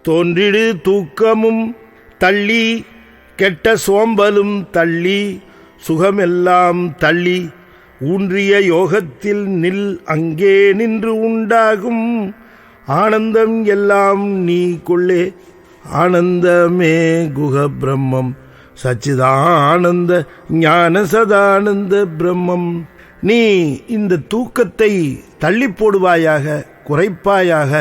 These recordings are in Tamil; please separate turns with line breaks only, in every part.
தோன்றிடு தூக்கமும் தள்ளி கெட்ட சோம்பலும் தள்ளி சுகமெல்லாம் தள்ளி ஊன்றிய யோகத்தில் நில் அங்கே நின்று உண்டாகும். ஆனந்தம் எல்லாம் நீ கொள்ளே ஆனந்தமே குக பிரம்மம் சச்சிதானந்த ஞான சதானந்த பிரம்மம். நீ இந்த தூக்கத்தை தள்ளி போடுவாயாக குறைப்பாயாக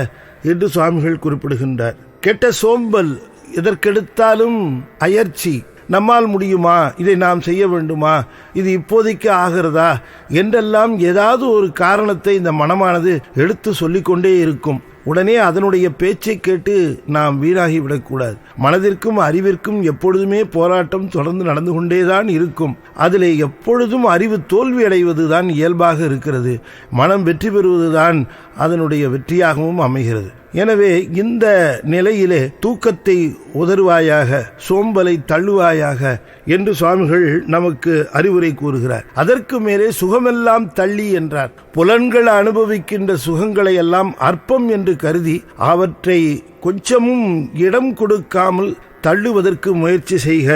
என்று சுவாமிகள் குறிப்பிடுகின்றார். கெட்ட சோம்பல் எதற்கெடுத்தாலும் அயற்சி. நம்மால் முடியுமா? இதை நாம் செய்ய வேண்டுமா? இது இப்போதைக்கு ஆகிறதா? என்றெல்லாம் ஏதாவது ஒரு காரணத்தை இந்த மனமானது எடுத்து சொல்லிக்கொண்டே இருக்கும். உடனே அதனுடைய பேச்சை கேட்டு நாம் வீணாகி விடக்கூடாது. மனதிற்கும் அறிவிற்கும் எப்பொழுதுமே போராட்டம் தொடர்ந்து நடந்து கொண்டேதான் இருக்கும். அதிலே எப்பொழுதும் அறிவு தோல்வி அடைவதுதான் இயல்பாக இருக்கிறது. மனம் வெற்றி பெறுவதுதான் அதனுடைய வெற்றியாகவும் அமைகிறது. எனவே இந்த நிலையிலே தூக்கத்தை உதறுவாயாக சோம்பலை தள்ளுவாயாக என்று சுவாமிகள் நமக்கு அறிவுரை கூறுகிறார். அதற்கு மேலே சுகமெல்லாம் தள்ளி என்றார். புலன்கள் அனுபவிக்கின்ற சுகங்களை எல்லாம் அற்பம் என்று கருதி அவற்றை கொஞ்சமும் இடம் கொடுக்காமல் தள்ளுவதற்கு முயற்சி செய்க.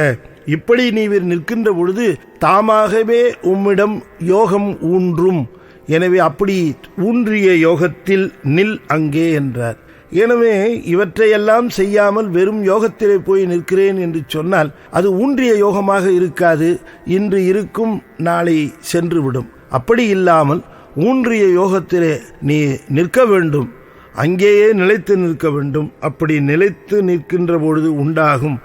இப்படி நீவிர் நிற்கின்ற பொழுது தாமாகவே உம்மிடம் யோகம் ஊன்றும். எனவே அப்படி ஊன்றிய யோகத்தில் நில் அங்கே என்றார். எனவே இவற்றையெல்லாம் செய்யாமல் வெறும் யோகத்திலே போய் நிற்கிறேன் என்று சொன்னால் அது ஊன்றிய யோகமாக இருக்காது. இன்று இருக்கும் நாளை சென்றுவிடும் அப்படி இல்லாமல் ஊன்றிய யோகத்திலே நீ நிற்க வேண்டும். அங்கேயே நிலைத்து நிற்க வேண்டும். அப்படி நிலைத்து நிற்கின்ற பொழுது உண்டாகும்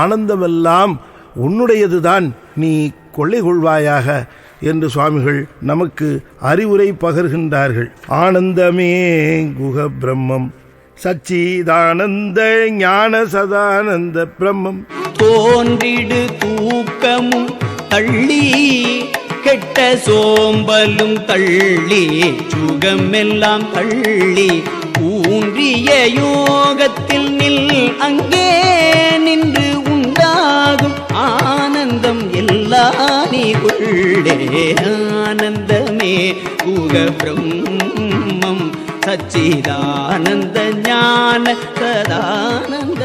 ஆனந்தமெல்லாம் உன்னுடையதுதான். நீ கொள்ளை கொள்வாயாக என்று சுவாமிகள் நமக்கு அறிவுரை பகர்கின்றார்கள். ஆனந்தமே குக பிரம்மம். சச்சிதானந்த ஞான சதானந்த பிரம்மம்.
தோன்றிடு தூக்கமும் தள்ளி கெட்ட சோம்பலும் தள்ளி சுகமெல்லாம் தள்ளி ஊன்றிய யோகத்தில் நில். அங்கே நின்று உண்டாகும் ஆனந்தம் எல்லா நீ உள்ளே ஆனந்தமே குக பிரம்மம். சச்சிதானந்த ஞான சதானந்த